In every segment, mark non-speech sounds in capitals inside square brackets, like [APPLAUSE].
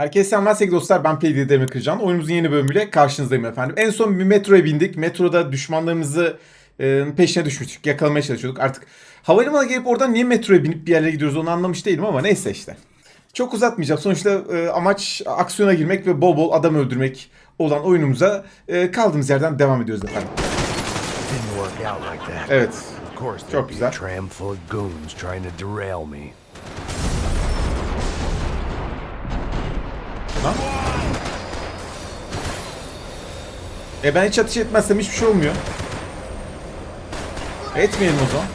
Herkese selamlar sevgili dostlar. Ben Peydi Demir Kırcan. Oyunumuzun yeni bölümüyle karşınızdayım efendim. En son bir metroya bindik. Metroda düşmanlarımızı e, peşine düşmüştük. Yakalamaya çalışıyorduk. Artık havalimanına gelip oradan niye metroya binip bir yerlere gidiyoruz onu anlamış değilim ama neyse işte. Çok uzatmayacağım. Sonuçta e, amaç aksiyona girmek ve bol bol adam öldürmek olan oyunumuza e, kaldığımız yerden devam ediyoruz efendim. Evet. Çok güzel. Lan. E ben hiç ateş etmezsem hiçbir şey olmuyor. Etmeyelim o zaman.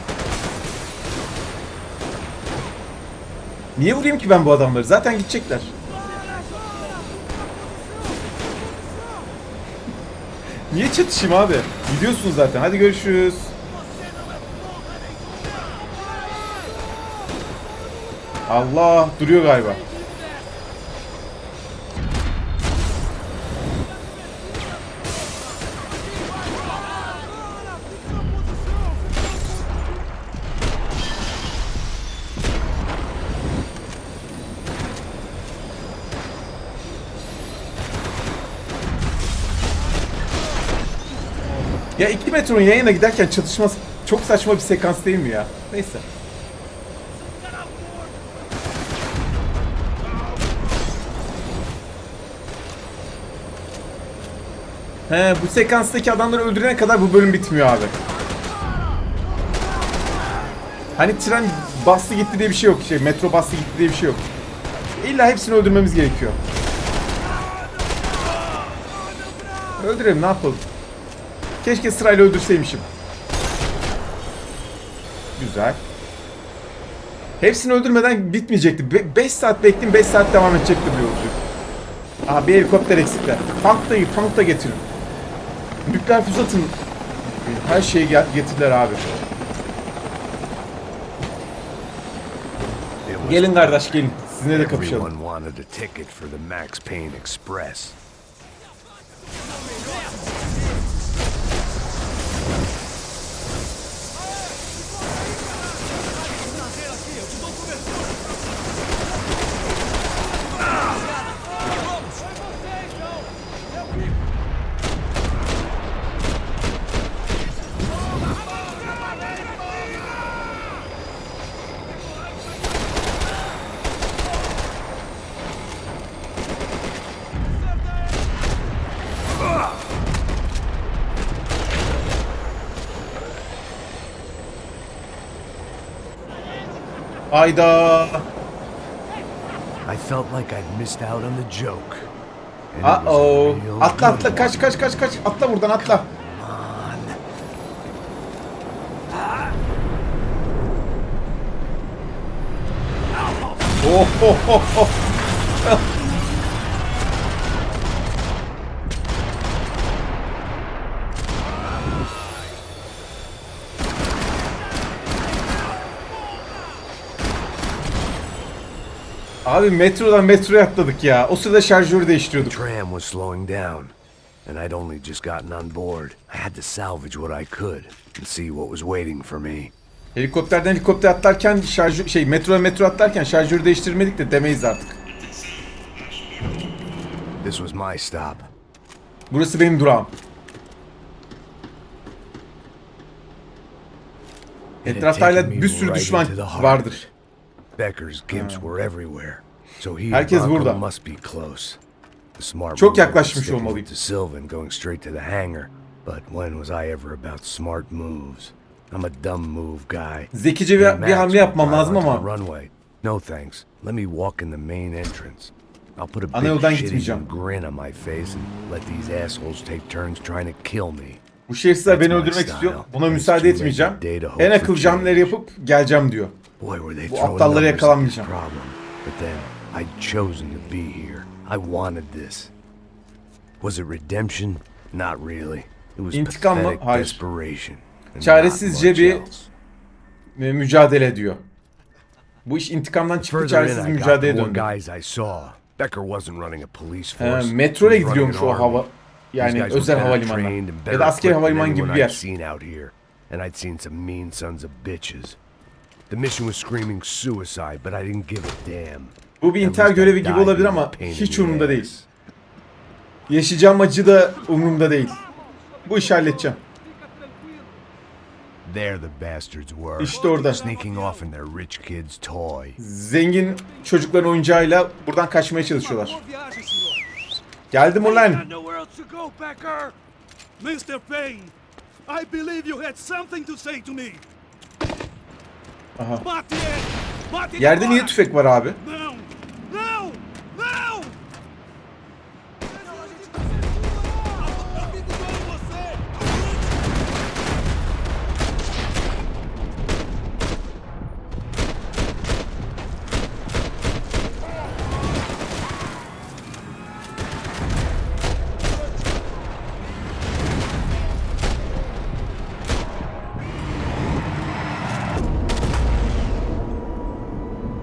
Niye vurayım ki ben bu adamları? Zaten gidecekler. Niye çatışayım abi? Gidiyorsun zaten. Hadi görüşürüz. Allah duruyor galiba. Ya iki metronun yayına giderken çatışması çok saçma bir sekans değil mi ya? Neyse. He bu sekanstaki adamları öldürene kadar bu bölüm bitmiyor abi. Hani tren bastı gitti diye bir şey yok. Şey metro bastı gitti diye bir şey yok. İlla hepsini öldürmemiz gerekiyor. Öldürelim ne yapalım. Keşke sırayla öldürseymişim. Güzel. Hepsini öldürmeden bitmeyecekti. 5 saat bekleyin 5 saat devam edecekti bu yolculuk. Aa bir helikopter eksikler. Tank da, tank da getirin. Nükleer füze atın. Her şeyi getirdiler abi. Gelin kardeş gelin. Sizinle de kapışalım. Ayda. I felt like I'd missed out on the joke. Uh-oh. real Atla atla kaç kaç kaç kaç. Atla buradan atla. Oh, oh, oh, oh. Abi metrodan metroya atladık ya. O sırada şarjörü değiştiriyorduk. tram was slowing down, and I'd only just gotten on board. I had to salvage what I could and see what was waiting for me. Helikopterden helikopter atlarken şarjı şey metroya metro atlarken şarjörü değiştirmedik de demeyiz artık. This was my stop. Burası benim durağım. Etrafta hala bir sürü düşman vardır. Becker's gimps were everywhere, Herkes burada. Çok yaklaşmış olmalıyım. Sylvan going straight to the hangar, but when was I ever about smart moves? I'm a dumb move guy. Zekice bir, bir hamle yapmam lazım ama Runway. No thanks. Let me walk in the main entrance. I'll put a big yoldan shit gitmeyeceğim. grin on my face and let these assholes take turns trying to kill me. bu şerefsizler beni öldürmek istiyor. Buna müsaade etmeyeceğim. En akılcı hamleleri yapıp geleceğim diyor. Bu throwing aptalları I'd chosen to be here. I wanted this. Was it redemption? Not really. It was İntikam mı? pathetic Hayır. desperation. and Çaresizce not much bir- else. Mücadele ediyor. Bu iş intikamdan çıktı Further çaresiz I got mücadeleye more döndü. guys I saw. Becker wasn't running a police He, force. metroyla He was gidiyormuş o hava army. These yani guys were özel better havalimanına trained and ya better da askeri equipped than havalimanı gibi anyone bir I'd yer. seen out here. And I'd seen some mean sons of bitches. The mission was screaming suicide, but I didn't give a damn. Bu bir intihar görevi gibi olabilir ama hiç umurumda değil. Yaşayacağım acı da umurumda değil. Bu işi halledeceğim. There the bastards were. İşte orada. Sneaking off in their rich kid's toy. Zengin çocukların oyuncağıyla buradan kaçmaya çalışıyorlar. Geldim ulan. Mr. Payne, I believe you had something to say to me. Aha. Yerde niye tüfek var abi?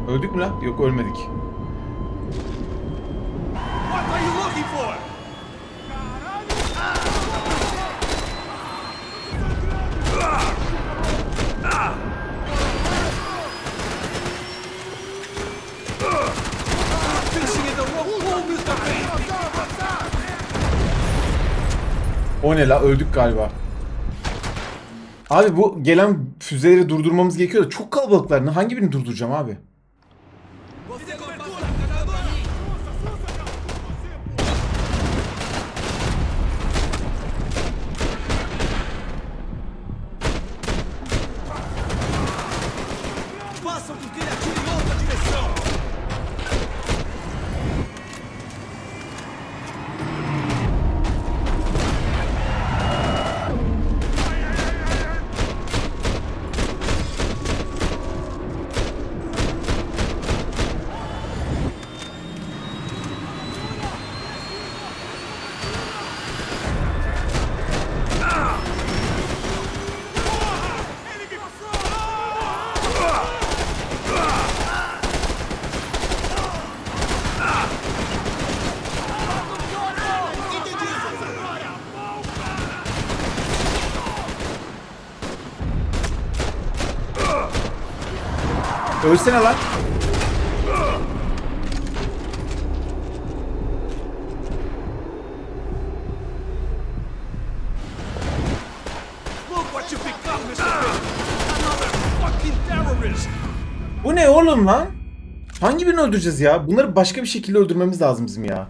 Öldük mü lan? Yok ölmedik. O ne la? Öldük galiba. Abi bu gelen füzeleri durdurmamız gerekiyor da çok kalabalıklar. Ne- Hangi birini durduracağım abi? Fucking terrorist! Bu ne oğlum lan? Hangi birini öldüreceğiz ya? Bunları başka bir şekilde öldürmemiz lazım bizim ya.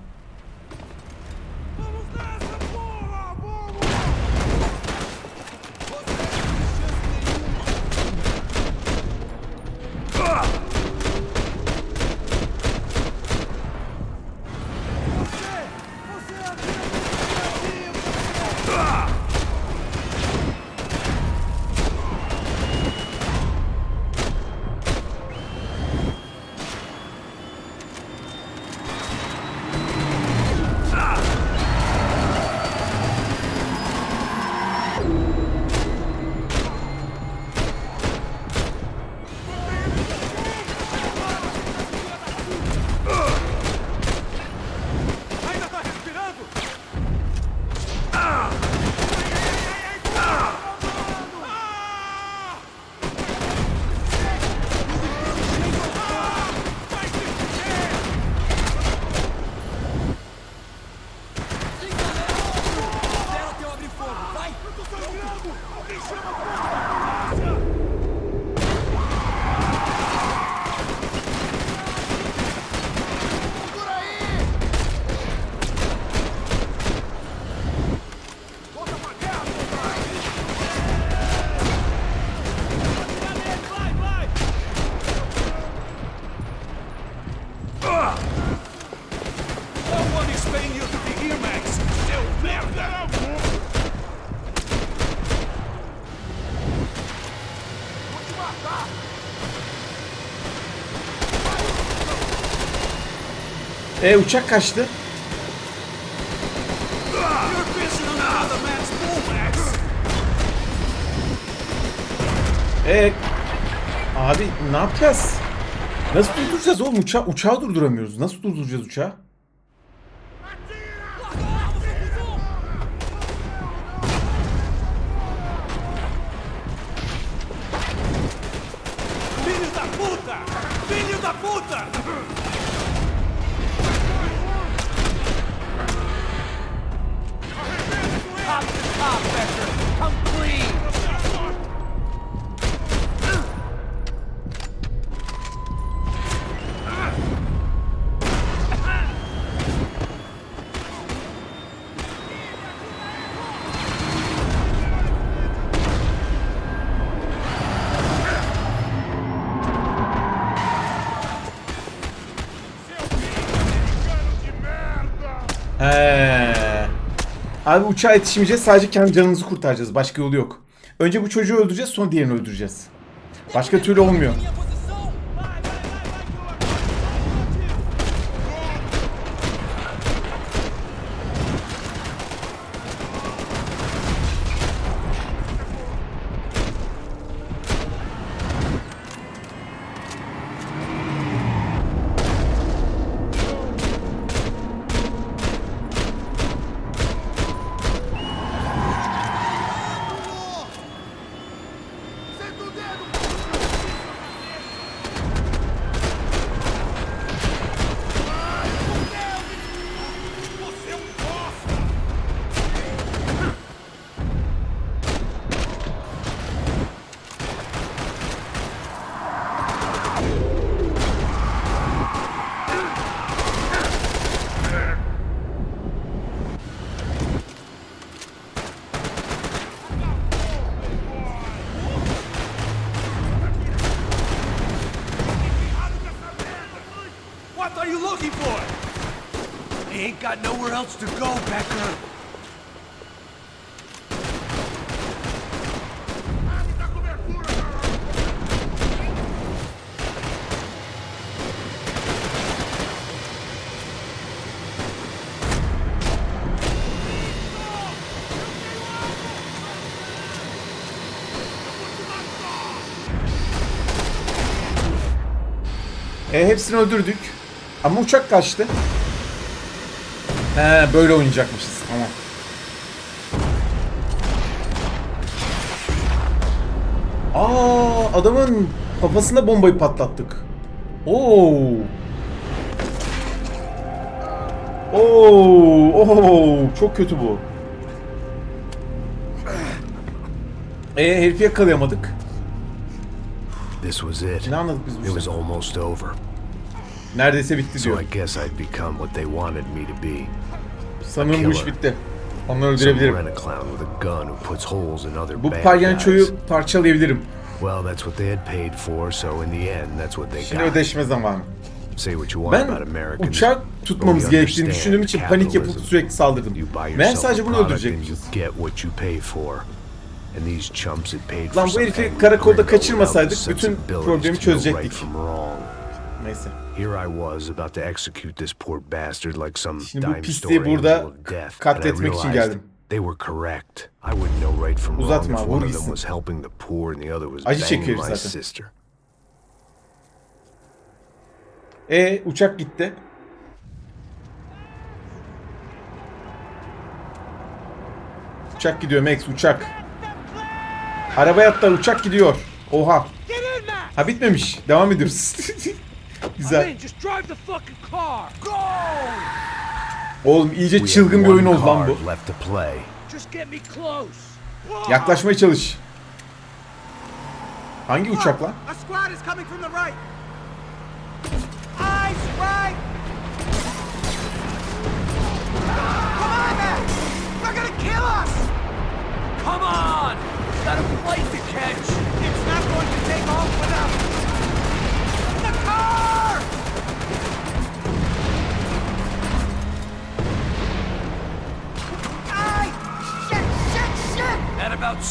E uçak kaçtı. E abi ne yapacağız? Nasıl durduracağız oğlum? Uça uçağı durduramıyoruz. Nasıl durduracağız uçağı? Filho da puta! Filho da puta! É... Abi uçağa yetişmeyeceğiz. Sadece kendi canımızı kurtaracağız. Başka yolu yok. Önce bu çocuğu öldüreceğiz sonra diğerini öldüreceğiz. Başka türlü olmuyor. What are you looking for? They ain't got nowhere else to go, Becker. E, hepsini öldürdük. Ama uçak kaçtı. He böyle oynayacakmışız. Tamam. Aa adamın kafasında bombayı patlattık. Oo. Oo, oo, çok kötü bu. E herifi yakalayamadık. This was it. Ne anladık biz It bu was işten? almost over. Neredeyse bitti So diyor. I guess I'd become what they wanted me to be. Sanırım bu iş bitti. Onları Some öldürebilirim. Bu palyançoyu parçalayabilirim. Well, that's what they had paid for, so in the end, that's what they Şimdi got. ödeşme zamanı. Say what you want Ben uçak tutmamız gerektiğini düşündüğüm için panik yapıp sürekli saldırdım. Meğer sadece bunu öldürecekmişiz. Lan bu herifi karakolda kaçırmasaydık bütün problemi çözecektik. Neyse. Here I was about to execute this poor bastard like some Şimdi bu dime pisliği store burada katletmek için realized geldim. They were correct. I wouldn't know right from wrong if one of them was helping the poor and the other was Acı banging my zaten. sister. E uçak gitti. Uçak gidiyor Max uçak. Arabaya atla uçak gidiyor. Oha. Ha bitmemiş. Devam ediyoruz. [LAUGHS] Güzel. Man, just drive the fucking car! Go! Oğlum iyice We çılgın bir oyun oldu lan bu. left to play. Just get me close! Yaklaşmaya çalış. Hangi uçak lan? A squad is coming from the right! Eyes right! Come on, man! They're gonna kill us! Come on! Got a flight to catch! It's not going to take off without...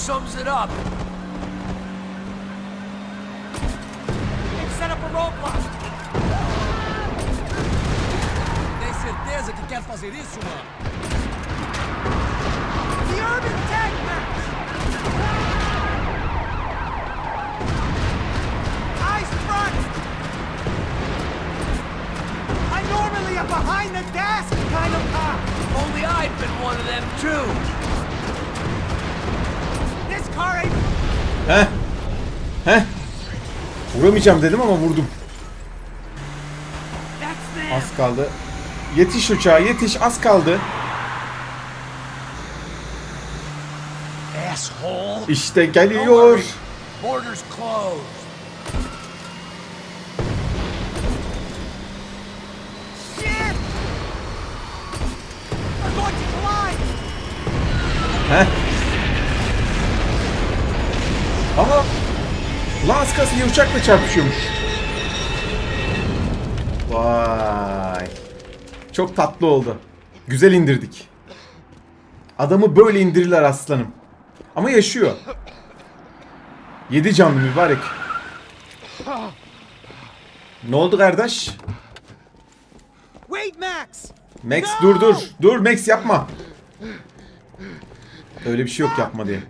sums it up. They've set up a roadblock! Tem certeza que quer fazer isso, mano? Vuramayacağım dedim ama vurdum. Az kaldı. Yetiş uçağa yetiş az kaldı. İşte geliyor. Heh. Aha. Kalsın bir uçakla çarpışıyormuş. Vay. Çok tatlı oldu. Güzel indirdik. Adamı böyle indirirler aslanım. Ama yaşıyor. Yedi canlı mübarek. Ne oldu kardeş? Wait, Max! Max dur dur. Dur Max yapma. Öyle bir şey yok yapma diye.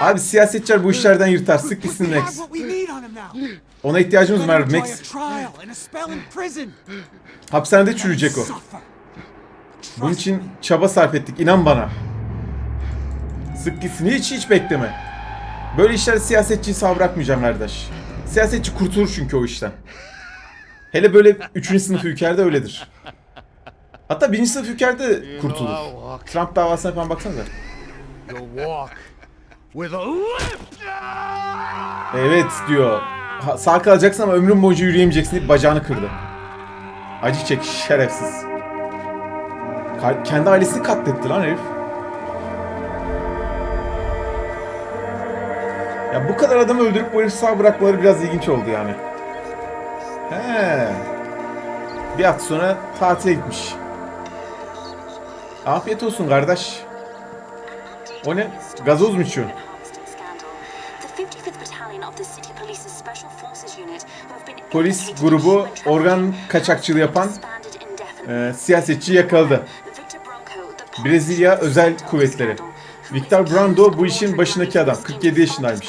Abi siyasetçiler bu işlerden yırtar. Sık gitsin Max. Ona ihtiyacımız var Max. Hapishanede çürüyecek o. Bunun için çaba sarf ettik. inan bana. Sık gitsin. Hiç hiç bekleme. Böyle işler siyasetçiyi sağ bırakmayacağım kardeş. Siyasetçi kurtulur çünkü o işten. Hele böyle 3. sınıf ülkelerde öyledir. Hatta 1. sınıf ülkelerde kurtulur. Trump davasına falan baksanıza. Evet diyor. Ha, sağ kalacaksın ama ömrün boyunca yürüyemeyeceksin deyip bacağını kırdı. Acı çek şerefsiz. Ka- kendi ailesini katletti lan herif. Ya bu kadar adamı öldürüp bu herifi sağ bırakmaları biraz ilginç oldu yani. He. Bir hafta sonra tatile gitmiş. Afiyet olsun kardeş. O ne? Gazoz mu içiyorsun? Polis grubu organ kaçakçılığı yapan e, siyasetçi yakaladı. Brezilya Özel Kuvvetleri. Victor Brando bu işin başındaki adam. 47 yaşındaymış.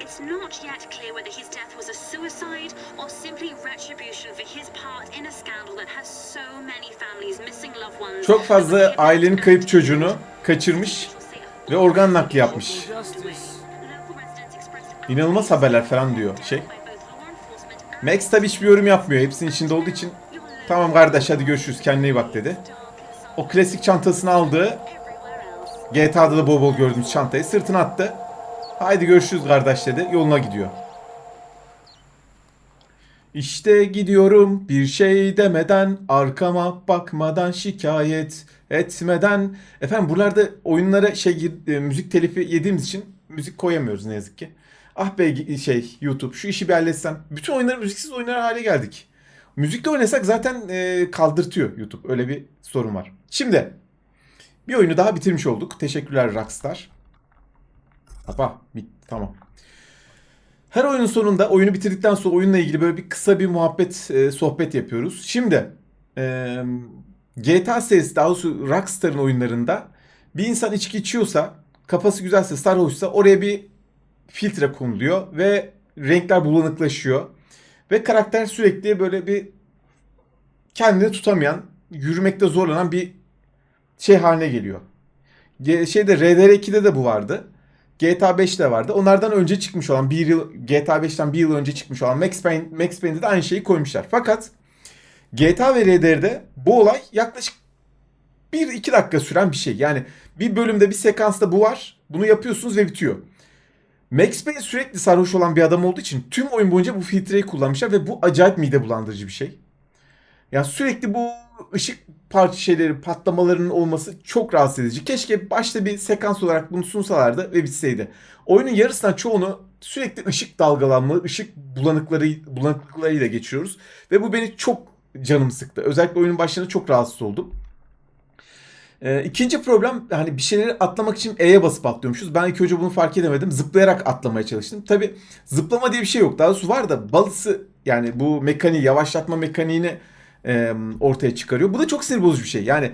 It's not yet clear whether his death was a suicide or simply retribution for his part in a scandal that has so many families missing loved ones. Çok fazla ailenin kayıp çocuğunu kaçırmış ve organ nakli yapmış. İnanılmaz haberler falan diyor şey. Max tabi hiçbir yorum yapmıyor. Hepsinin içinde olduğu için tamam kardeş hadi görüşürüz kendine iyi bak dedi. O klasik çantasını aldı. GTA'da da bol bol gördüğümüz çantayı sırtına attı. Haydi görüşürüz kardeş dedi. Yoluna gidiyor. İşte gidiyorum bir şey demeden, arkama bakmadan, şikayet etmeden. Efendim buralarda oyunlara şey e, müzik telifi yediğimiz için müzik koyamıyoruz ne yazık ki. Ah be şey YouTube şu işi bir halletsen. Bütün oyunları müziksiz oynar hale geldik. Müzikle oynasak zaten e, kaldırtıyor YouTube. Öyle bir sorun var. Şimdi bir oyunu daha bitirmiş olduk. Teşekkürler Rockstar. Apa, bit, tamam. Her oyunun sonunda oyunu bitirdikten sonra oyunla ilgili böyle bir kısa bir muhabbet, e, sohbet yapıyoruz. Şimdi e, GTA serisi daha doğrusu Rockstar'ın oyunlarında bir insan içki içiyorsa, kafası güzelse, sarhoşsa oraya bir filtre konuluyor ve renkler bulanıklaşıyor. Ve karakter sürekli böyle bir kendini tutamayan, yürümekte zorlanan bir şey haline geliyor. Ge- Şeyde RDR2'de de bu vardı. GTA 5'te vardı. Onlardan önce çıkmış olan bir yıl GTA 5'ten bir yıl önce çıkmış olan Max Payne Max Payne'de de aynı şeyi koymuşlar. Fakat GTA ve RDR'de bu olay yaklaşık 1-2 dakika süren bir şey. Yani bir bölümde bir sekansta bu var. Bunu yapıyorsunuz ve bitiyor. Max Payne sürekli sarhoş olan bir adam olduğu için tüm oyun boyunca bu filtreyi kullanmışlar ve bu acayip mide bulandırıcı bir şey. Ya sürekli bu ışık parça şeyleri patlamalarının olması çok rahatsız edici. Keşke başta bir sekans olarak bunu sunsalardı ve bitseydi. Oyunun yarısından çoğunu sürekli ışık dalgalanma, ışık bulanıkları bulanıklıklarıyla geçiyoruz ve bu beni çok canım sıktı. Özellikle oyunun başlarında çok rahatsız oldum. Ee, ikinci problem hani bir şeyleri atlamak için E'ye basıp atlıyormuşuz. Ben ilk önce bunu fark edemedim. Zıplayarak atlamaya çalıştım. Tabi zıplama diye bir şey yok. Daha doğrusu var da balısı yani bu mekaniği yavaşlatma mekaniğini e, ortaya çıkarıyor. Bu da çok sinir bozucu bir şey. Yani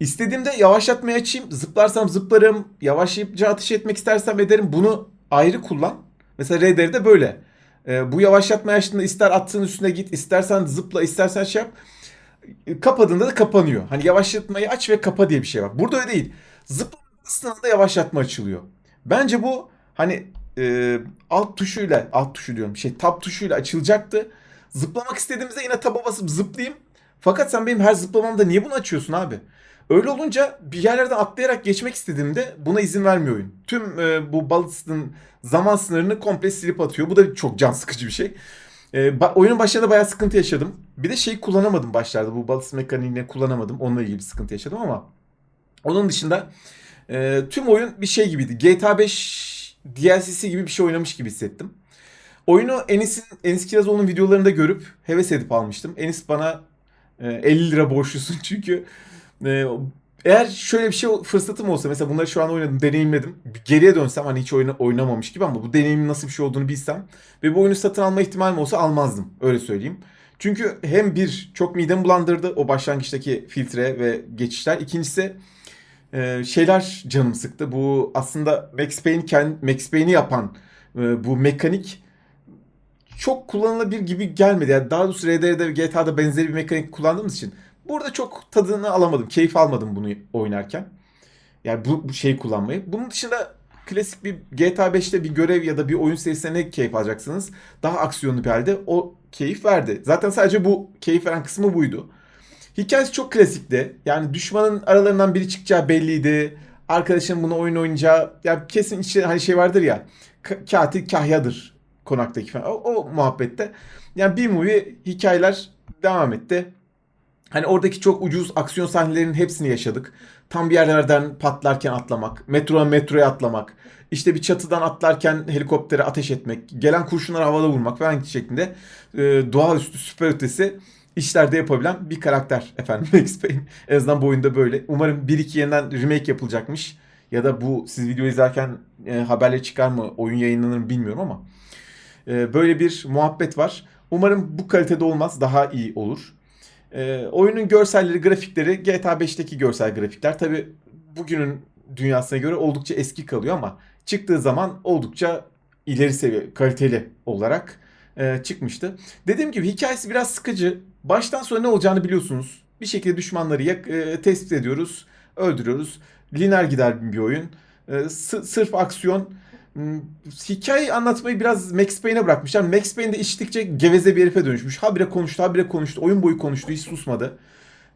istediğimde yavaşlatmayı açayım. Zıplarsam zıplarım. Yavaşlayıp ateş etmek istersem ederim. Bunu ayrı kullan. Mesela RDR'de böyle. E, bu yavaşlatma açtığında ister attığın üstüne git, istersen zıpla, istersen şey yap. E, Kapadığında da kapanıyor. Hani yavaşlatmayı aç ve kapa diye bir şey var. Burada öyle değil. Zıpladığında yavaşlatma açılıyor. Bence bu hani e, alt tuşuyla, alt tuşu diyorum şey tab tuşuyla açılacaktı. Zıplamak istediğimizde yine taba basıp zıplayayım. Fakat sen benim her zıplamamda niye bunu açıyorsun abi? Öyle olunca bir yerlerden atlayarak geçmek istediğimde buna izin vermiyor oyun. Tüm e, bu Ballist'ın zaman sınırını komple silip atıyor. Bu da çok can sıkıcı bir şey. E, ba- oyunun başlarında bayağı sıkıntı yaşadım. Bir de şeyi kullanamadım başlarda. Bu Ballist mekaniğini kullanamadım. Onunla ilgili bir sıkıntı yaşadım ama onun dışında e, tüm oyun bir şey gibiydi. GTA 5 DLC'si gibi bir şey oynamış gibi hissettim. Oyunu Enis'in Enis Kirazoğlu'nun videolarında görüp heves edip almıştım. Enis bana 50 lira borçlusun [LAUGHS] çünkü e, eğer şöyle bir şey fırsatım olsa mesela bunları şu an oynadım, deneyimledim. Geriye dönsem hani hiç oyna, oynamamış gibi ama bu deneyimin nasıl bir şey olduğunu bilsem ve bu oyunu satın alma ihtimalim olsa almazdım. Öyle söyleyeyim. Çünkü hem bir çok midemi bulandırdı o başlangıçtaki filtre ve geçişler. İkincisi e, şeyler canım sıktı. Bu aslında Max Payne'i yapan e, bu mekanik çok kullanılabilir gibi gelmedi. Yani daha doğrusu RDR'de ve GTA'da benzeri bir mekanik kullandığımız için burada çok tadını alamadım. Keyif almadım bunu oynarken. Yani bu, bu şeyi kullanmayı. Bunun dışında klasik bir GTA 5'te bir görev ya da bir oyun serisine ne keyif alacaksınız? Daha aksiyonlu bir halde o keyif verdi. Zaten sadece bu keyif veren kısmı buydu. Hikayesi çok klasikti. Yani düşmanın aralarından biri çıkacağı belliydi. Arkadaşın bunu oyun oynayacağı ya kesin içi hani şey vardır ya ka- katil kahyadır konaktaki falan. O, o muhabbette. Yani bir movie hikayeler devam etti. Hani oradaki çok ucuz aksiyon sahnelerinin hepsini yaşadık. Tam bir yerlerden patlarken atlamak, metroya metroya atlamak, işte bir çatıdan atlarken helikoptere ateş etmek, gelen kurşunları havada vurmak falan şeklinde e, doğaüstü süper ötesi işlerde yapabilen bir karakter efendim [LAUGHS] Max Payne. En azından bu oyunda böyle. Umarım 1-2 yeniden remake yapılacakmış. Ya da bu siz video izlerken e, haberleri çıkar mı, oyun yayınlanır mı bilmiyorum ama e, böyle bir muhabbet var. Umarım bu kalitede olmaz, daha iyi olur. E, oyunun görselleri, grafikleri GTA 5'teki görsel grafikler. Tabi bugünün dünyasına göre oldukça eski kalıyor ama çıktığı zaman oldukça ileri seviye, kaliteli olarak e, çıkmıştı. Dediğim gibi hikayesi biraz sıkıcı. Baştan sona ne olacağını biliyorsunuz. Bir şekilde düşmanları yak- e, tespit ediyoruz, öldürüyoruz. Lineer gider bir oyun. E, sı- sırf aksiyon. Hmm, Hikayeyi anlatmayı biraz Max Payne'e bırakmışlar. Max Payne de içtikçe geveze bir herife dönüşmüş. Habire konuştu, habire konuştu. Oyun boyu konuştu, hiç susmadı.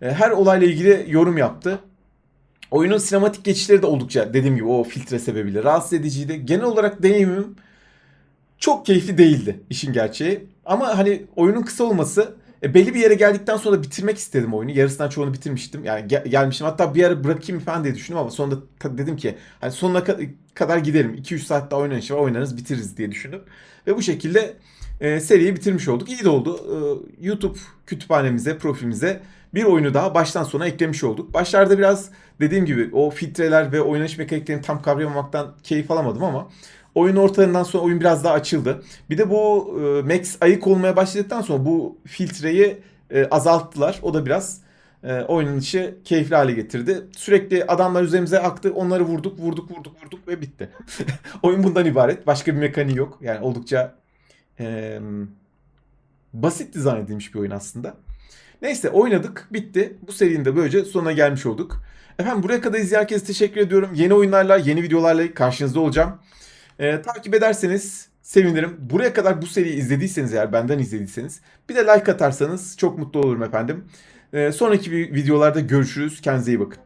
E, Her olayla ilgili yorum yaptı. Oyunun sinematik geçişleri de oldukça dediğim gibi o filtre sebebiyle rahatsız ediciydi. Genel olarak deneyimim çok keyifli değildi işin gerçeği. Ama hani oyunun kısa olması e, belli bir yere geldikten sonra bitirmek istedim oyunu. Yarısından çoğunu bitirmiştim. Yani ge- gelmişim. Hatta bir ara bırakayım falan diye düşündüm ama sonunda dedim ki hani sonuna ka- kadar gidelim. 2-3 saat daha oynanış var. Oynarız bitiririz diye düşündüm. Ve bu şekilde e, seriyi bitirmiş olduk. İyi de oldu. E, YouTube kütüphanemize, profilimize bir oyunu daha baştan sona eklemiş olduk. Başlarda biraz dediğim gibi o filtreler ve oynanış mekaniklerini tam kavrayamamaktan keyif alamadım ama oyun ortalarından sonra oyun biraz daha açıldı. Bir de bu e, Max ayık olmaya başladıktan sonra bu filtreyi e, azalttılar. O da biraz e, oynanışı keyifli hale getirdi. Sürekli adamlar üzerimize aktı. Onları vurduk, vurduk, vurduk, vurduk ve bitti. [LAUGHS] oyun bundan ibaret. Başka bir mekaniği yok. Yani oldukça e, basit dizayn edilmiş bir oyun aslında. Neyse oynadık, bitti. Bu serinin de böylece sonuna gelmiş olduk. Efendim buraya kadar izleyen herkese teşekkür ediyorum. Yeni oyunlarla, yeni videolarla karşınızda olacağım. Ee, takip ederseniz sevinirim. Buraya kadar bu seriyi izlediyseniz eğer benden izlediyseniz bir de like atarsanız çok mutlu olurum efendim. Ee, sonraki videolarda görüşürüz. Kendinize iyi bakın.